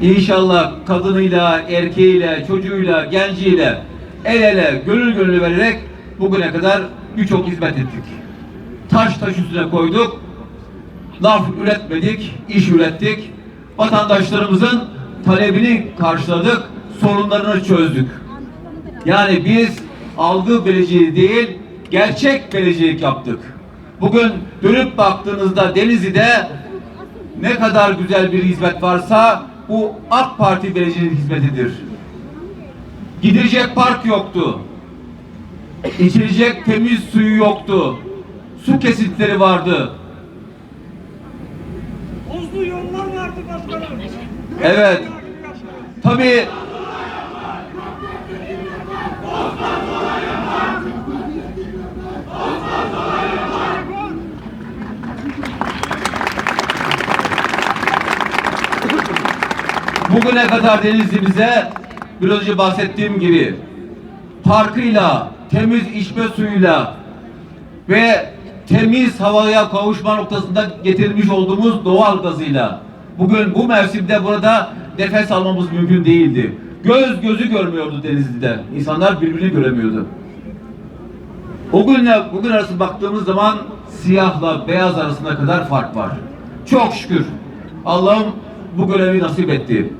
İnşallah kadınıyla, erkeğiyle, çocuğuyla, genciyle el ele, gönül gönül vererek bugüne kadar birçok hizmet ettik. Taş taş üstüne koyduk, laf üretmedik, iş ürettik. Vatandaşlarımızın talebini karşıladık, sorunlarını çözdük. Yani biz algı belediye değil, gerçek belediyelik yaptık. Bugün dönüp baktığınızda Denizli'de ne kadar güzel bir hizmet varsa bu AK Parti belediyesinin hizmetidir. Gidilecek park yoktu. İçilecek temiz suyu yoktu. Su kesintileri vardı. Tozlu yollar vardı başkanım. Evet. Tabii bugüne kadar Denizli'mize biraz önce bahsettiğim gibi parkıyla, temiz içme suyuyla ve temiz havaya kavuşma noktasında getirmiş olduğumuz doğal gazıyla bugün bu mevsimde burada nefes almamız mümkün değildi. Göz gözü görmüyordu Denizli'de. İnsanlar birbirini göremiyordu. O günle bugün arası baktığımız zaman siyahla beyaz arasında kadar fark var. Çok şükür Allah'ım bu görevi nasip etti.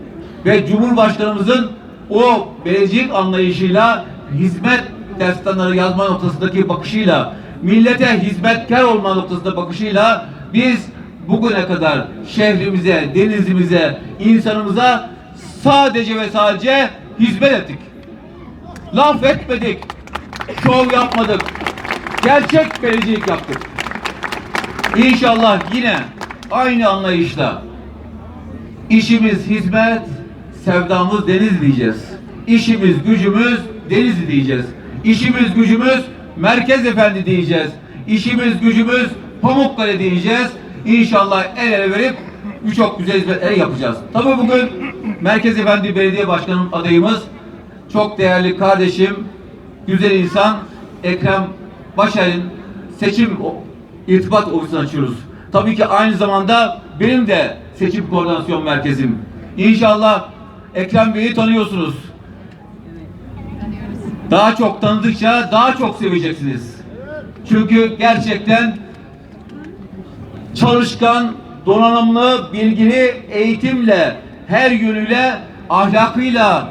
Ve Cumhurbaşkanımızın o belediyelik anlayışıyla hizmet destanları yazma noktasındaki bakışıyla millete hizmetkar olma noktasında bakışıyla biz bugüne kadar şehrimize, denizimize, insanımıza sadece ve sadece hizmet ettik. Laf etmedik. Şov yapmadık. Gerçek belediyelik yaptık. İnşallah yine aynı anlayışla işimiz hizmet, sevdamız deniz diyeceğiz. İşimiz gücümüz deniz diyeceğiz. İşimiz gücümüz merkez efendi diyeceğiz. İşimiz gücümüz Pamukkale diyeceğiz. İnşallah el ele verip birçok güzel hizmetler yapacağız. Tabii bugün Merkez Efendi Belediye Başkanım adayımız çok değerli kardeşim, güzel insan Ekrem Başar'ın seçim irtibat ofisini açıyoruz. Tabii ki aynı zamanda benim de seçim koordinasyon merkezim. İnşallah Ekrem Bey'i tanıyorsunuz. Daha çok tanıdıkça daha çok seveceksiniz. Çünkü gerçekten çalışkan, donanımlı, bilgili, eğitimle, her yönüyle, ahlakıyla,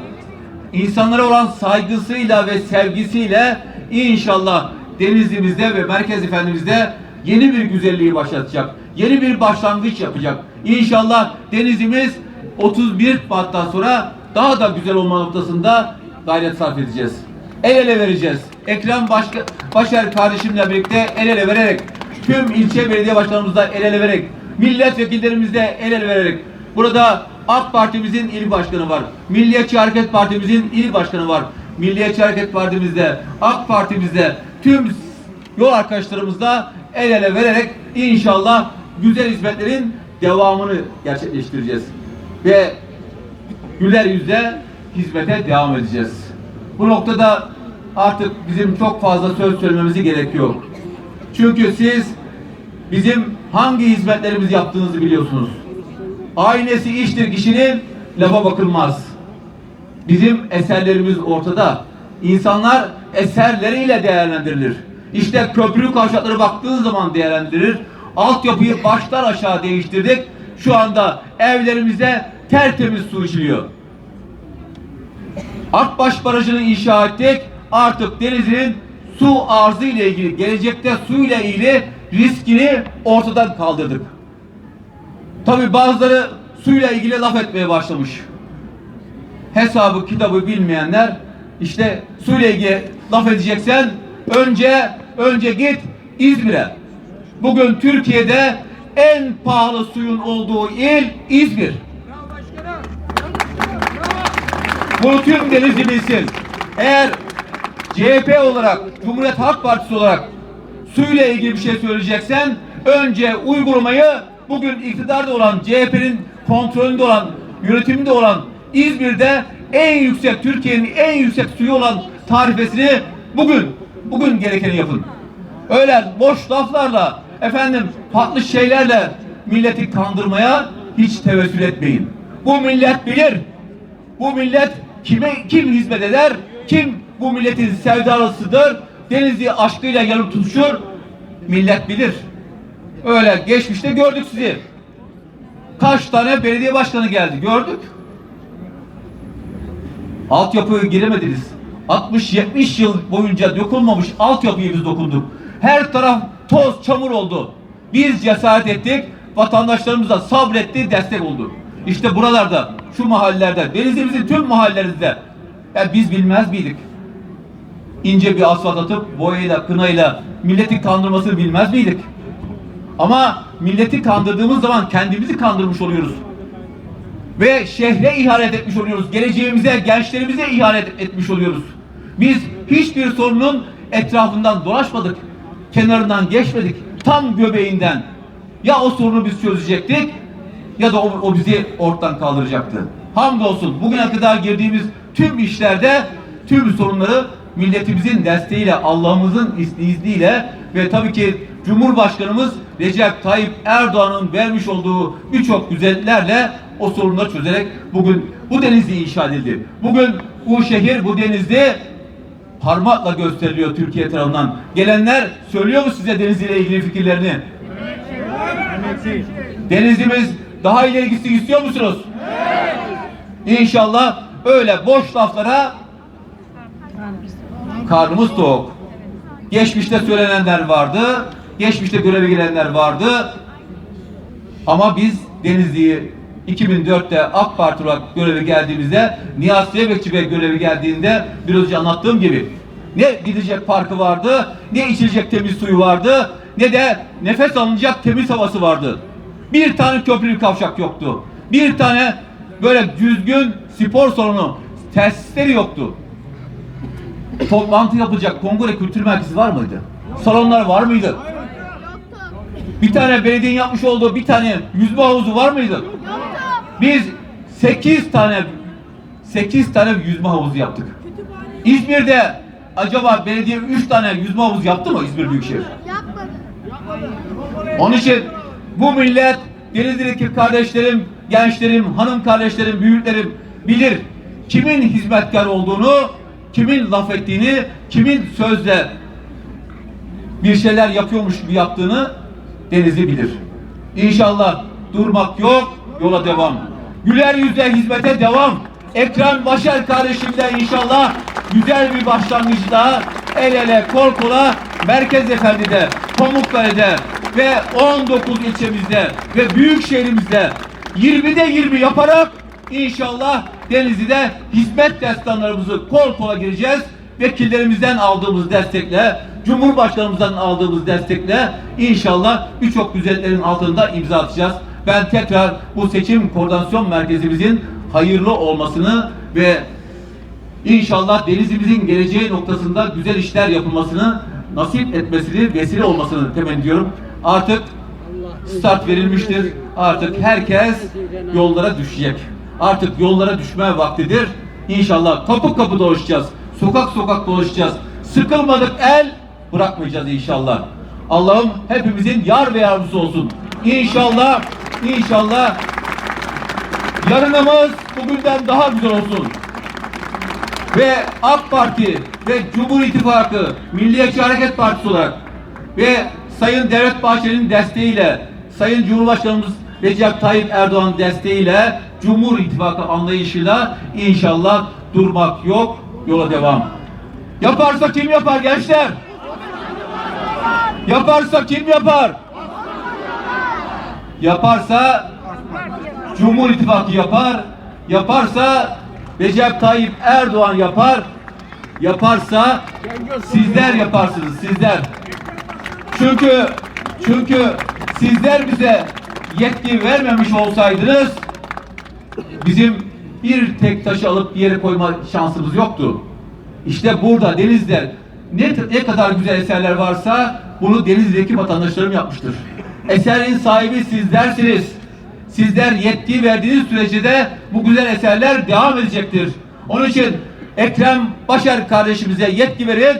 insanlara olan saygısıyla ve sevgisiyle inşallah Denizli'mizde ve Merkez Efendimiz'de yeni bir güzelliği başlatacak. Yeni bir başlangıç yapacak. İnşallah Denizli'miz 31 Mart'tan sonra daha da güzel olma noktasında gayret sarf edeceğiz. El ele vereceğiz. Ekrem Başka, Başar kardeşimle birlikte el ele vererek tüm ilçe belediye başkanımızla el ele vererek milletvekillerimizle el ele vererek burada AK Parti'mizin il başkanı var. Milliyetçi Hareket Partimizin il başkanı var. Milliyetçi Hareket Partimizde, AK Partimizde tüm yol arkadaşlarımızla el ele vererek inşallah güzel hizmetlerin devamını gerçekleştireceğiz. Ve güler yüzle hizmete devam edeceğiz. Bu noktada artık bizim çok fazla söz söylememizi gerek yok. Çünkü siz bizim hangi hizmetlerimizi yaptığınızı biliyorsunuz. Aynesi iştir kişinin lafa bakılmaz. Bizim eserlerimiz ortada. İnsanlar eserleriyle değerlendirilir. İşte köprü kavşakları baktığın zaman değerlendirilir. Altyapıyı baştan aşağı değiştirdik. Şu anda evlerimize tertemiz su içiliyor. Akbaş Barajı'nı inşa ettik. Artık denizin su arzı ile ilgili, gelecekte su ile ilgili riskini ortadan kaldırdık. Tabi bazıları suyla ilgili laf etmeye başlamış. Hesabı kitabı bilmeyenler işte suyla ilgili laf edeceksen önce önce git İzmir'e. Bugün Türkiye'de en pahalı suyun olduğu il İzmir. Bunu tüm Denizli bilsin. Eğer CHP olarak, Cumhuriyet Halk Partisi olarak suyla ilgili bir şey söyleyeceksen önce uygulamayı bugün iktidarda olan CHP'nin kontrolünde olan, yönetiminde olan İzmir'de en yüksek, Türkiye'nin en yüksek suyu olan tarifesini bugün, bugün gerekeni yapın. Öyle boş laflarla, efendim farklı şeylerle milleti kandırmaya hiç tevessül etmeyin. Bu millet bilir. Bu millet kime kim hizmet eder? Kim bu milletin sevdalısıdır? Denizli aşkıyla yanıp tutuşur. Millet bilir. Öyle geçmişte gördük sizi. Kaç tane belediye başkanı geldi gördük. Altyapıya giremediniz. 60-70 yıl boyunca dokunmamış altyapıyı biz dokunduk. Her taraf toz, çamur oldu. Biz cesaret ettik, vatandaşlarımız da sabretti, destek oldu. İşte buralarda, şu mahallelerde, denizimizin tüm mahallelerinde ya biz bilmez miydik? İnce bir asfalt atıp boyayla, kınayla milleti kandırmasını bilmez miydik? Ama milleti kandırdığımız zaman kendimizi kandırmış oluyoruz ve şehre ihanet etmiş oluyoruz. Geleceğimize, gençlerimize ihanet etmiş oluyoruz. Biz hiçbir sorunun etrafından dolaşmadık. Kenarından geçmedik. Tam göbeğinden. Ya o sorunu biz çözecektik ya da o, o bizi ortadan kaldıracaktı. Hamdolsun bugüne kadar girdiğimiz tüm işlerde tüm sorunları milletimizin desteğiyle, Allah'ımızın izniyle ve tabii ki Cumhurbaşkanımız Recep Tayyip Erdoğan'ın vermiş olduğu birçok güzelliklerle o sorunları çözerek bugün bu denizli inşa edildi. Bugün bu şehir, bu denizli parmakla gösteriliyor Türkiye tarafından. Gelenler söylüyor mu size Denizli ile ilgili fikirlerini? Denizlimiz daha ileri gitsin istiyor musunuz? İnşallah öyle boş laflara karnımız tok. Geçmişte söylenenler vardı, geçmişte göreve gelenler vardı. Ama biz Denizli'yi 2004'te AK Parti olarak görevi geldiğimizde Nihat Zeybekçi Bey görevi geldiğinde biraz önce anlattığım gibi ne gidecek parkı vardı, ne içilecek temiz suyu vardı, ne de nefes alınacak temiz havası vardı. Bir tane köprülü kavşak yoktu. Bir tane böyle düzgün spor salonu, tesisleri yoktu. Toplantı yapılacak kongre kültür merkezi var mıydı? Salonlar var mıydı? Bir tane belediyenin yapmış olduğu bir tane yüzme havuzu var mıydı? Biz 8 tane 8 tane yüzme havuzu yaptık. İzmir'de acaba belediye 3 tane yüzme havuzu yaptı mı İzmir Büyükşehir? Onun için bu millet Denizli'deki kardeşlerim, gençlerim, hanım kardeşlerim, büyüklerim bilir kimin hizmetkar olduğunu, kimin laf ettiğini, kimin sözle bir şeyler yapıyormuş gibi yaptığını Denizli bilir. İnşallah durmak yok, yola devam. Güler yüzle hizmete devam. Ekrem Başar kardeşimle inşallah güzel bir başlangıç daha el ele kol kola Merkez Efendi'de, Pamukkale'de ve 19 ilçemizde ve büyük şehrimizde 20'de 20 yaparak inşallah Denizli'de hizmet destanlarımızı kol kola gireceğiz. Vekillerimizden aldığımız destekle, Cumhurbaşkanımızdan aldığımız destekle inşallah birçok güzelliklerin altında imza atacağız. Ben tekrar bu seçim koordinasyon merkezimizin hayırlı olmasını ve İnşallah denizimizin geleceği noktasında güzel işler yapılmasını nasip etmesini, vesile olmasını temenni ediyorum. Artık start verilmiştir. Artık herkes yollara düşecek. Artık yollara düşme vaktidir. İnşallah kapı kapı dolaşacağız. Sokak sokak dolaşacağız. Sıkılmadık el bırakmayacağız inşallah. Allah'ım hepimizin yar ve yardımcısı olsun. İnşallah, inşallah yarınımız bugünden daha güzel olsun ve AK Parti ve Cumhur İttifakı Milliyetçi Hareket Partisi olarak ve Sayın Devlet Bahçeli'nin desteğiyle Sayın Cumhurbaşkanımız Recep Tayyip Erdoğan desteğiyle Cumhur İttifakı anlayışıyla inşallah durmak yok, yola devam. Yaparsa kim yapar gençler? Yaparsa kim yapar? Yaparsa Cumhur İttifakı yapar. Yaparsa Recep Tayyip Erdoğan yapar. Yaparsa sizler yaparsınız sizler. Çünkü çünkü sizler bize yetki vermemiş olsaydınız bizim bir tek taşı alıp bir yere koyma şansımız yoktu. İşte burada Deniz'de ne, ne kadar güzel eserler varsa bunu Denizli'deki vatandaşlarım yapmıştır. Eserin sahibi sizlersiniz. Sizler yetki verdiğiniz sürece de bu güzel eserler devam edecektir. Onun için Ekrem Başar kardeşimize yetki verin.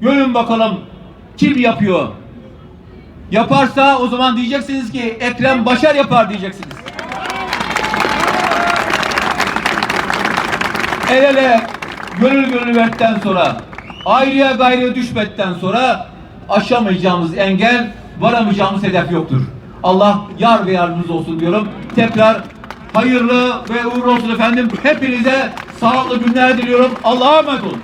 Görün bakalım kim yapıyor. Yaparsa o zaman diyeceksiniz ki Ekrem Başar yapar diyeceksiniz. el ele gönül gönül verdikten sonra ayrıya gayrıya düşmekten sonra aşamayacağımız engel varamayacağımız hedef yoktur. Allah yar ve yardımcınız olsun diyorum. Tekrar hayırlı ve uğurlu olsun efendim. Hepinize sağlıklı günler diliyorum. Allah'a emanet olun.